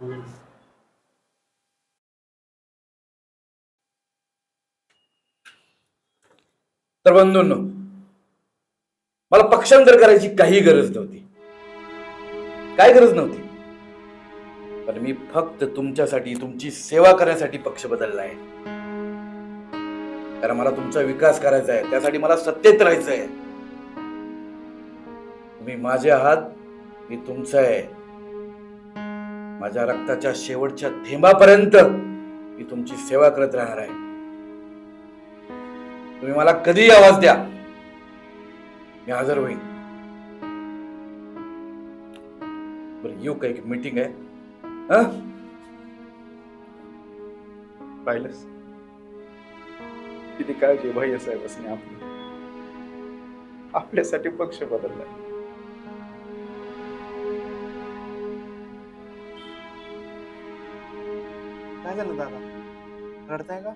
तर बंधूंनो मला पक्षांतर करायची काही गरज नव्हती. काय गरज नव्हती? पण मी फक्त तुमच्यासाठी तुमची सेवा करण्यासाठी पक्ष बदलला आहे. कारण मला तुमचा विकास करायचा आहे त्यासाठी मला सत्तेत राहायचं आहे. तुम्ही माझे आहात मी तुमचं आहे. माझ्या रक्ताच्या शेवटच्या थेंबापर्यंत मी तुमची सेवा करत राहणार आहे. तुम्ही मला कधीही आवाज द्या. मी हजर होईन. बरं येऊ का? एक मीटिंग आहे. हा? पाहिलंस? किती काळजी साहेब साहेबांनी आपली. आपल्यासाठी पक्ष बदलला काय झालं दादा? रडताय का?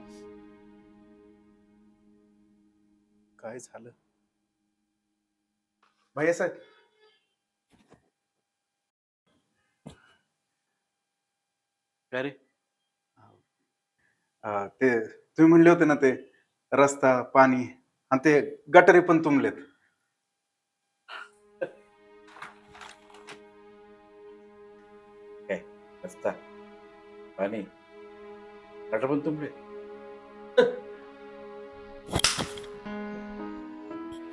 काय झालं? भैया साहेब. काय रे? अं, ते तुम्ही म्हणले होते ना ते रस्ता पाणी आणि ते गटारी पण तुंबलेत. रस्ता पाणी?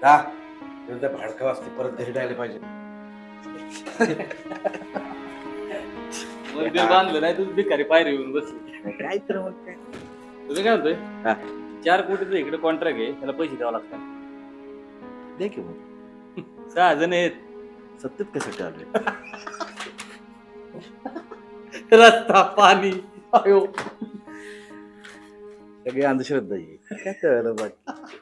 जा त्या भाडका वाजते परत घरी जायला पाहिजे. मंदिर बांधलं नाही तुझ भिकारी पायरी येऊन बसली. काय तर मग काय? तुम्ही काय म्हणतोय? हा. चार कोटीचं इकडे कॉन्ट्रॅक्ट आहे त्याला पैसे द्यावं लागतात. दे की मग. सहा जण आहेत. सत्तेत कशासाठी आले रस्ता पाणी. अयो. सगळी अंधश्रद्धा आहे काय कळलं बाकी